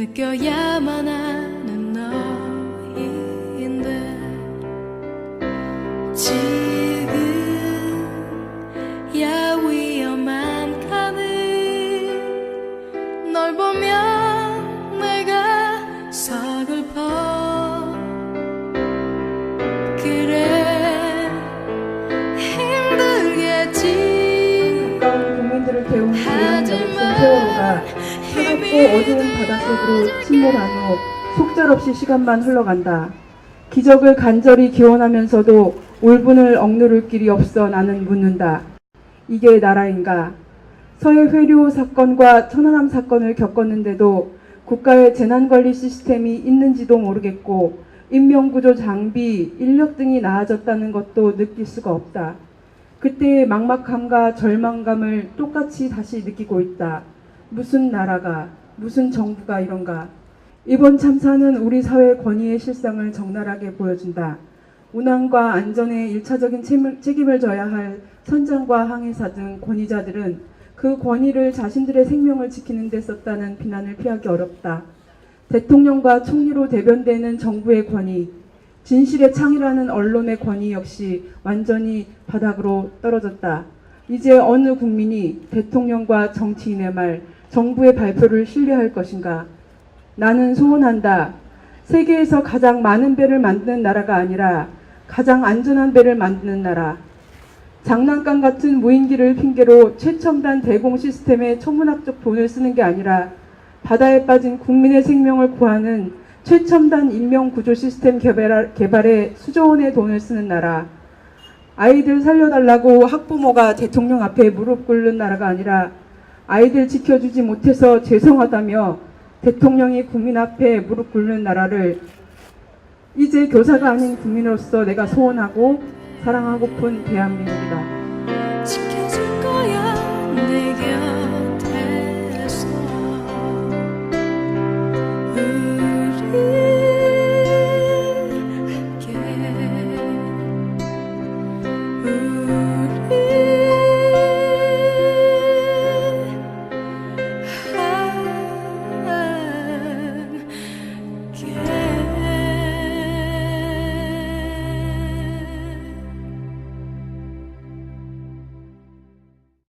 느껴야만 하는 너인데 차갑고 어두운 바닷속으로 침몰한 후 속절없이 시간만 흘러간다. 기적을 간절히 기원하면서도 울분을 억누를 길이 없어 나는 묻는다. 이게 나라인가? 서해 회류 사건과 천안함 사건을 겪었는데도 국가의 재난관리 시스템이 있는지도 모르겠고 인명구조 장비, 인력 등이 나아졌다는 것도 느낄 수가 없다. 그때의 막막함과 절망감을 똑같이 다시 느끼고 있다. 무슨 나라가, 무슨 정부가 이런가. 이번 참사는 우리 사회 권위의 실상을 적나라하게 보여준다. 운항과 안전에 일차적인 책임을- 져야 할 선장과 항해사 등 권위자들은 그 권위를 자신들의 생명을 지키는 데 썼다는 비난을 피하기 어렵다. 대통령과 총리로 대변되는 정부의 권위, 진실의 창이라는 언론의 권위 역시 완전히 바닥으로 떨어졌다. 이제 어느 국민이 대통령과 정치인의 말, 정부의 발표를 신뢰할 것인가? 나는 소원한다. 세계에서 가장 많은 배를 만드는 나라가 아니라 가장 안전한 배를 만드는 나라. 장난감 같은 무인기를 핑계로 최첨단 대공 시스템에 천문학적 돈을 쓰는 게 아니라 바다에 빠진 국민의 생명을 구하는 최첨단 인명 구조 시스템 개발, 개발에 수조 원의 돈을 쓰는 나라. 아이들 살려달라고 학부모가 대통령 앞에 무릎 꿇는 나라가 아니라 아이들 지켜주지 못해서 죄송하다며 대통령이 국민 앞에 무릎 꿇는 나라를 이제 교사가 아닌 국민으로서 내가 소원하고 사랑하고픈 대한민국이다. 지켜줄 거야, 내 곁.